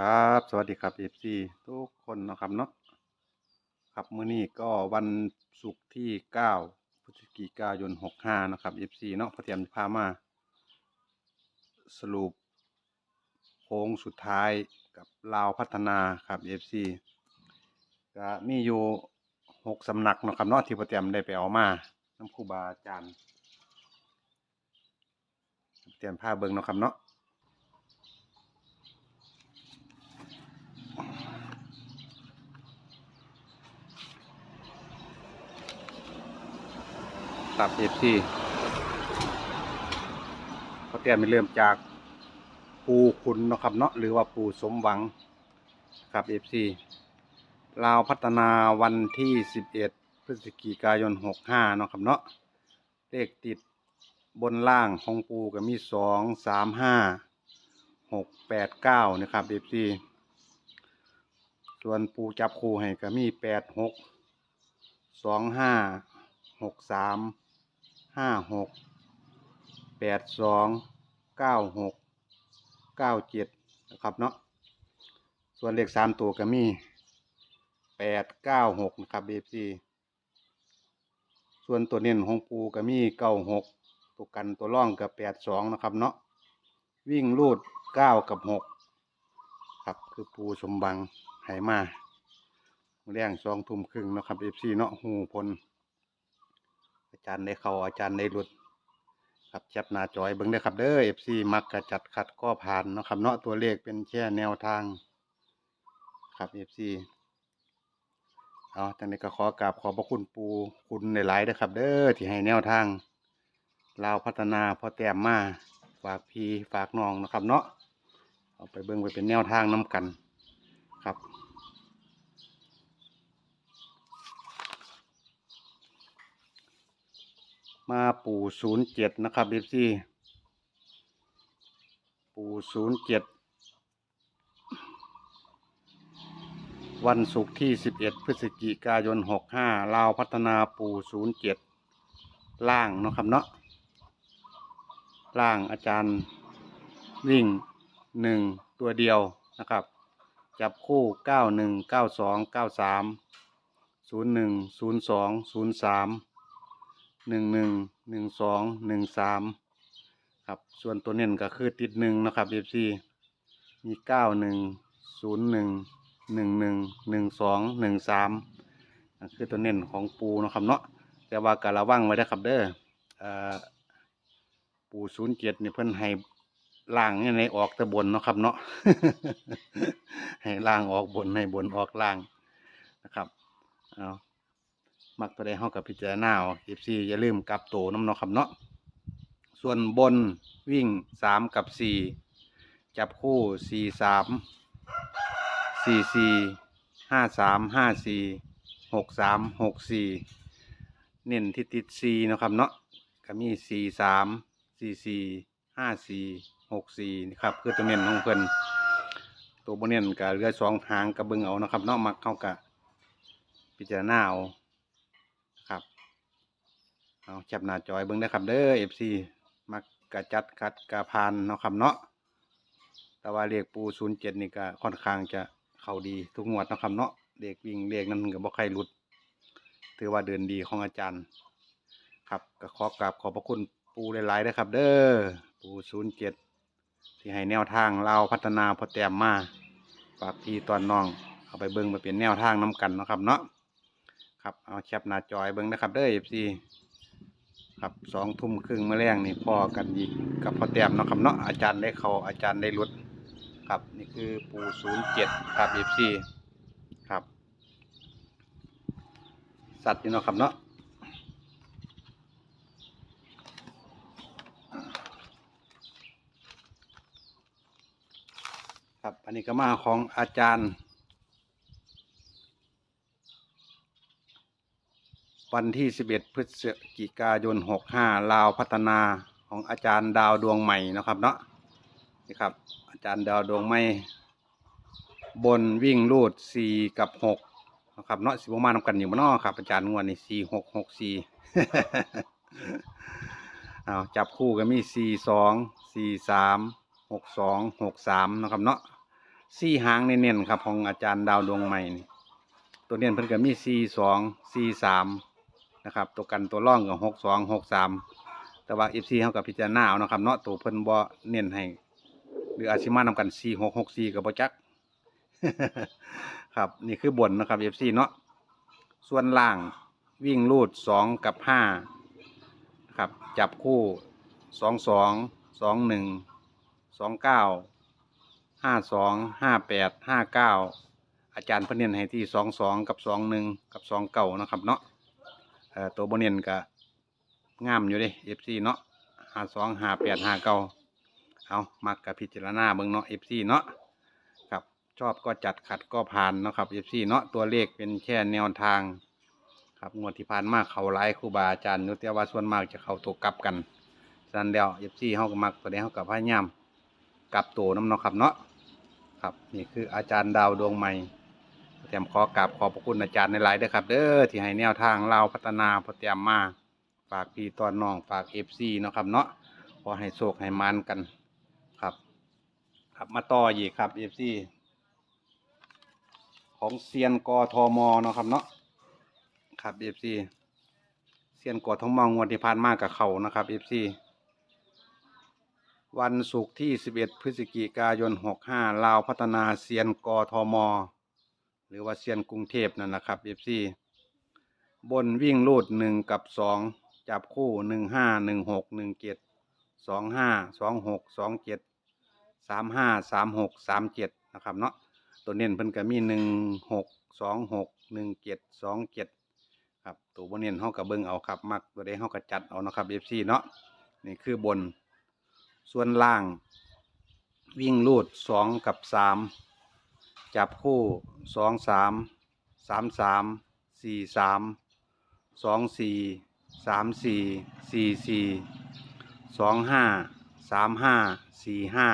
ครับ สวัสดีครับ FC ทุกคนนะครับเนาะครับมื้อนี้ก็วันศุกร์ที่9พฤศจิกายน65เนาะครับ FC เนาะพอเตรียมจะพามา สรุปโค้งสุดท้ายกับลาวพัฒนาครับ FC ก็มีอยู่6สำนักนะครับเนาะที่พอเตรียมได้ไปเอามาน้ำคูบาอาจารย์เตรียมผ้าเบิงเนาะครับเนาะ ครับเอฟซีเขาเตรียมไปเริ่มจากปูขุนเนะครับเนาะหรือว่าปูสมหวังครับเอฟซีลาวพัฒนาวันที่ 11 พฤศจิกายน 65 เนาะครับเนาะเลขติดบนล่างของปูก็มี 2 3 5 6 8 9 นะครับเอฟซีส่วนปูจับคู่ให้ก็มี 8 6 2 5หกสาม ห้าหกแปดสองเก้าหกเก้าเจ็ดนะครับเนาะส่วนเลขสามตัวก็มีแปดเก้าหกนะครับเบซีส่วนตัวเน้นของปูก็มีเก้าหกตัวกันตัวร่องกับแปดสองนะครับเนาะวิ่งลูดเก้ากับหกครับคือปูสมบังไหมาเลี้ยงสองทุ่มครึ่งนะครับเอฟซีเนาะหูพล จารย์ได้เขาอาจารย์ได้หลุดครับแคปหน้าจอยเบิ่งได้อครับเด้อ FC มักกระจัดขัดก็ผ่านเนาะครับเนาะตัวเลขเป็นแค่แนวทางครับ FC เอาจังนี้ก็ขอกราบขอบพระคุณปูคุณในหลายๆเด้อครับ เด้อที่ให้แนวทางลาวพัฒนาพอแต้มมาฝากพี่ฝากน้องนะครับเนาะเอาไปเบิ่งไปเป็นแนวทางน้กันครับ มาปู่ศูนย์เจ็ดนะครับเอฟซี่ปู่ศูนย์เจ็ดวันศุกร์ที่สิบเอ็ดพฤศจิกายนหกห้าลาวพัฒนาปู่ศูนย์เจ็ดล่างเนาะครับเนาะล่างอาจารย์วิ่งหนึ่งตัวเดียวนะครับ จับคู่เก้าหนึ่งเก้าสองเก้าสามศูนย์หนึ่งศูนย์สองศูนย์สาม หนึ่งหนึ่งหนึ่งสองหนึ่งสามครับส่วนตัวเน้นก็คือติดหนึ่งนะครับเอฟซีมีเก้าหนึ่งศูนย์หนึ่งหนึ่งหนึ่งหนึ่งสองหนึ่งสามคือตัวเน้นของปูนะครับเนาะแต่ว่าการระวังไว้นะครับเด้ออปูศูนย์เจ็ดนี่เพิ่นให้ล่างนี่ในออกต่บนนะครับเนาะให้ล่างออกบนให้บนออกล่างนะครับเอา มักตัวใดเฮากับพิจารณาเอา FC อย่าลืมกลับโตน้ำเนาะครับเนาะส่วนบนวิ่งสามกับสี่จับคู่สี่สามสี่สี่ห้าสามห้าสี่หกสามหกสี่เน้นที่ติดสี่นาะครับเนาะก็มีสี่สามสี่สี่ห้าสี่หกสี่นะครับคือตัวเน้นของเพิ่นตัวบนเน้นก็เหลือสองหางกระเบิงเอานะครับเนาะมักเข้ากับพิจารณาเอา เอาแคปหน้าจอยเบิ่งได้ครับเด้อ FC มักกระจัดคัดกระพานเนาะครับเนาะแต่ว่าเรียกปู07นี่ก็ค่อนข้างจะเข้าดีทุกงวดเนาะครับเนาะเด็กวิ่งเรียกนั้นก็บ่ใครหลุด ถือว่าเดินดีของอาจารย์ ครับก็ขอกราบขอบพระคุณปูหลายๆนะครับ เด้อปู07ที่ให้แนวทางเราพัฒนาพอแต้มมาฝากพี่ตอนน้องเอาไปเบิ่งมาเป็นแนวทางน้กันเนาะครับเนาะครับเอาแคปหน้าจอยเบิ้งนะครับเด้อเอฟซี ครับสองทุ่มครึ่งเมื่อแรงนี่พ่อกันอีกกับพ่อแต้มเนาะครับเนาะอาจารย์ได้เขาอาจารย์ได้รุดครับนี่คือปูศูนย์เจ็ดครับเอฟซีครับ สัตว์นี่เนาะครับเนาะครับอันนี้ก็มาของอาจารย์ วันที่ 11 พฤศจิกายน 65 ลาวพัฒนาของอาจารย์ดาวดวงใหม่นะครับเนาะนี่ครับ อาจารย์ดาวดวงใหม่ บนวิ่งลูด 4 กับ 6 นะครับเนาะสิบมานำกันอยู่บ่เนาะครับ อาจารย์งวดนี่ 4 6 6 4เอาจับคู่ก็มี 4 2 4 3 6 2 6 3 นะครับเนาะสี่หางเน้นๆครับของอาจารย์ดาวดวงใหม่นี่ตัวเน้นเพิ่นก็มีสี่สองสี่สาม นะครับ ตัวกันตัวร่องกับหกสองหกสามแต่ว่าเอฟซีเขากับพิจารณาเอานะครับเนาะตัวเพิ่นบ่เน้นให้หรืออาชิมานำกันสี่หกหกสี่กับบ่จักครับนี่คือบนนะครับเอฟซีเนาะส่วนล่างวิ่งลูดสองกับห้าครับจับคู่สองสองสองหนึ่งสองเก้าห้าสองห้าแปดห้าเก้าอาจารย์เพเนียนให้ที่สองสองกับสองหนึ่งกับสองเก้านะครับเนาะ เอ่อตัวบนเนียนก็งามอยู่เดิเอฟซีเนาะหาสองหาแปดหาเก้าเอามักกับพิจารณาเบิ่งเนาะเอฟซีเนาะครับชอบก็จัดขัดก็ผ่านเนาะครับเอฟซีเนาะตัวเลขเป็นแค่แนวทาง ครับงวดที่ผ่านมาเขาหลายครูบาอาจารย์อยู่แต่ว่าส่วนมากจะเข้าตัวกลับกันฉะนั้นแล้วเอฟซีเฮาก็มักตัวนี้เฮากับพยายามกลับตัวน้ำเนาะครับเนาะครับนี่คืออาจารย์ดาวดวงใหม่ แถมขอกราบขอบพระคุณอาจารย์ในหลายๆเด้อครับ เด้อที่ให้แนวทางเราพัฒนาพอเตรียมมาฝากพี่ตอนน้องฝากเอฟซีเนาะครับเนาะขอให้โชคให้มันกันครับ ครับมาต่ออีกครับเอฟซีของเซียนกอทอมเนาะครับเนาะครับเอฟซีเซียนกอทอมองงวดที่ผ่านมากับเขานะครับเอฟซีวันศุกร์ที่ 11 พฤศจิกายน 65 ลาวพัฒนาเซียนกอทอมห รือว่าเซียนกรุงเทพนั่นนะครับเอฟซีบนวิ่งลูดหนึ่งกับสองจับคู่หนึ่งห้าหนึ่งหกหนึ่งเจ็ดสองห้าสองหกสองเจ็ดสามห้าสามหกสามเจ็ดนะครับเนาะตัวเน้นเพิ่นก็มีหนึ่งหกสองหกหนึ่งเจ็ดสองเจ็ดครับตัวบนเนียนเฮากับเบิ่งเอาครับ มักตัวใดเฮากับจัดเอานะครับ FC เนาะนี่คือบนส่วนล่าง วิ่งลูดสองกับสาม จับคู่สองสามสามสามสี่สามสองสี่สามสี่สี่สี่สองห้าสามห้าสี่ห้า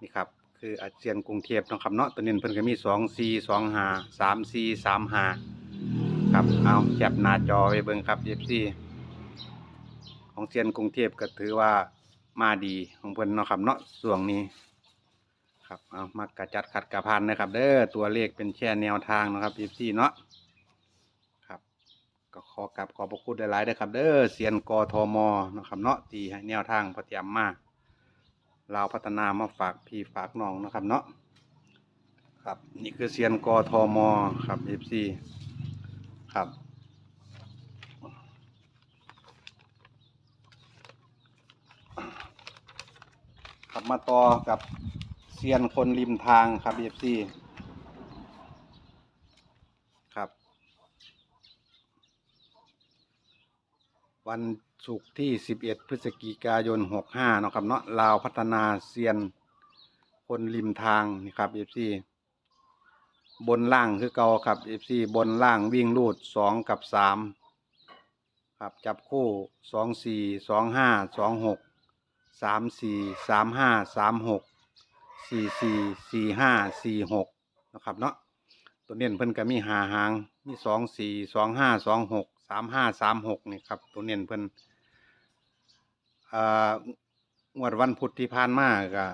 นี่ครับคืออาเซียนกรุงเทพนะครับเนาะตัวเน้เพิ่นก็มีสองสี่สองห้าสามสี่สามห้าครับเอาแคปหน้าจอไว้เบิ่งครับ FC ของเซียนกรุงเทพก็ถือว่ามาดีของเพิ่นเนาะครับเนาะส่วงนี้ ครับเอามากระจัดขัดกระพันนะครับ เด้อตัวเลขเป็นแค่แนวทางนะครับ FC เนาะครับ ก็ขอกลับขอบพระคุณหลายๆเด้อครับ เด้อเซียนกทมนะครับเนาะที่ให้แนวทางพอเตรียมมาเราพัฒนามาฝากพี่ฝากน้องนะครับเนาะครับนี่คือเซียนกทมครับ FC ครับขับมาต่อกับ เซียนคนริมทางครับเอฟซีครับ วันศุกร์ที่ 11 พฤศจิกายน 65 เนาะครับเนาะลาวพัฒนาเซียนคนริมทางนี่ครับเอฟซีบนล่างคือเก่าครับเอฟซีบนล่างวิ่งรูดสองกับสามครับจับคู่สองสี่สองห้าสองหก สี่สี่สี่ห้าสี่หกนะครับเนาะตัวเน้นเพิ่นก็มีหาหางมีสองสี่สองห้าสองหกสามห้าสามหกนี่ครับตัวเน้นเพิ่นอ่างวดวันพุธที่ผ่านมาก็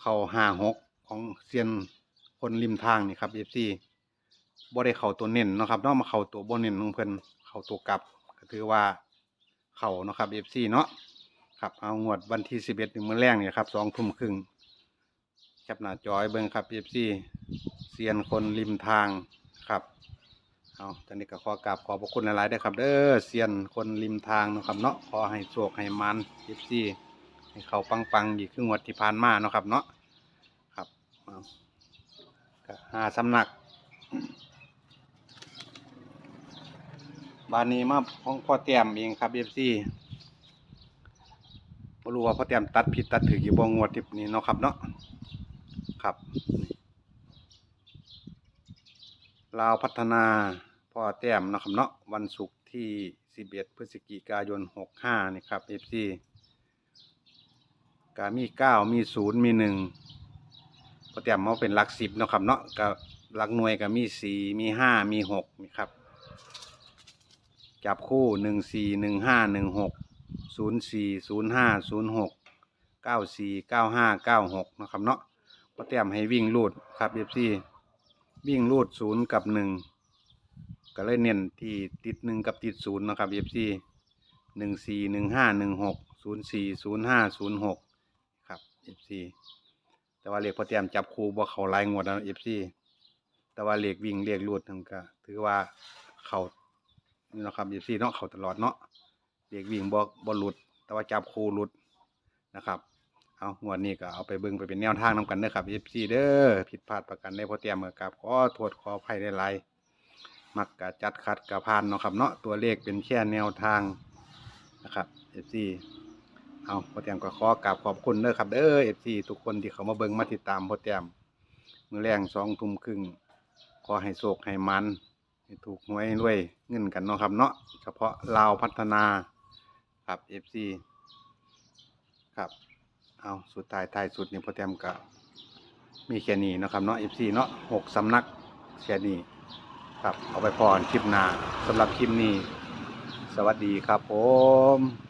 เข้าห้าหกของเซียนคนริมทางนี่ครับเอฟซีบ่ได้เข้าตัวเน้นนะครับนาะมาเข้าตัวบ่เน้นของเพิ่นเข้าตัวกลับก็ถือว่าเข้านะครับเอฟซีเนาะ ครับเอางวดวันที่สิบเอ็ดมือแรกเนี่ยครับสองทุ่มครึ่งแคปหน้าจอยเบิ่งครับเอฟซีเซียนคนริมทางครับเอาตอนนี้ก็ขอกราบขอบพระคุณหลายๆด้วยครับเด้อเซียนคนริมทางเนาะครับเนาะขอให้โชคให้มันเอฟซีให้เขาปังๆอีกคืองวดที่ผ่านมาเนาะครับเนาะครับเอาหาสำนักบานนี้มาของพ่อแต้มเองครับเอฟซี บรู้ว่าพ่อแต้มตัดผิดตัดถือกี่บ่งวดทิปนี้เนาะครับเนาะครับลาวพัฒนาพ่อแต้มเนาะครับเนาะวันศุกร์ที่ 11 พฤศจิกายน 65 นี่ครับเอฟซีก็มีเก้ามีศูนย์มีหนึ่งพอเตรียมมาเป็นหลักสิบเนาะครับเนาะก็หลักหน่วยก็มีสี่มีห้ามีหกนี่ครับ จับคู่หนึ่งสี่หนึ่งห้าหนึ่งหก ศูนย์สี่ศูนย์ห้าศูนย์หกเก้าสี่เก้าห้าเก้าหกนะครับเนาะบอเตรียมให้วิ่งรูดครับเอฟซีวิ่งรูดศูนย์กับหนึ่งก็เลยเน้นที่ติดหนึ่งกับติดศูนย์นะครับเอฟซีหนึ่งสี่หนึ่งห้าหนึ่งหกศูนย์สี่ศูนย์ห้าศูนย์หกครับเอฟซีแต่ว่าเลขพอเตรียมจับคูบ่เขาหลายงวดแล้วเอฟซีแต่ว่าเลขวิ่งเลขรูดนั่นก็ถือว่าเขานี่นะครับเอฟซีเนาะเขาตลอดเนาะ เลขวิ่งบ่บ่หลุด แต่ว่าจับคูหลุดนะครับ เอางวดนี้ก็เอาไปเบิ่งไปเป็นแนวทางนำกันเด้อครับ FC เด้อผิดพลาดประกันได้พอเตรียมกับกับขอโทษขออภัยได้หลายมักกะจัดคัดกะพานเนาะครับเนาะตัวเลขเป็นแค่แนวทางนะครับ FC เอาพอเตรียมก็ขอกราบขอบคุณเด้อครับเด้อ FC ทุกคนที่เขามาเบิ่งมาติดตามพอเตรียมมือแรงสองทุ่มครึ่งขอให้โชคให้มันถูกหวยรวยเงินกันเนาะครับเนาะเฉพาะลาวพัฒนา ครับ FC ครับเอาสุดท้ายท้ายสุดนี่พอเตรียมกับมีแค่นี้นะครับเนาะ FC เนาะหกสำนักแค่นี้ครับเอาไปพรคลิปหน้าสำหรับคลิปนี้ สวัสดีครับผม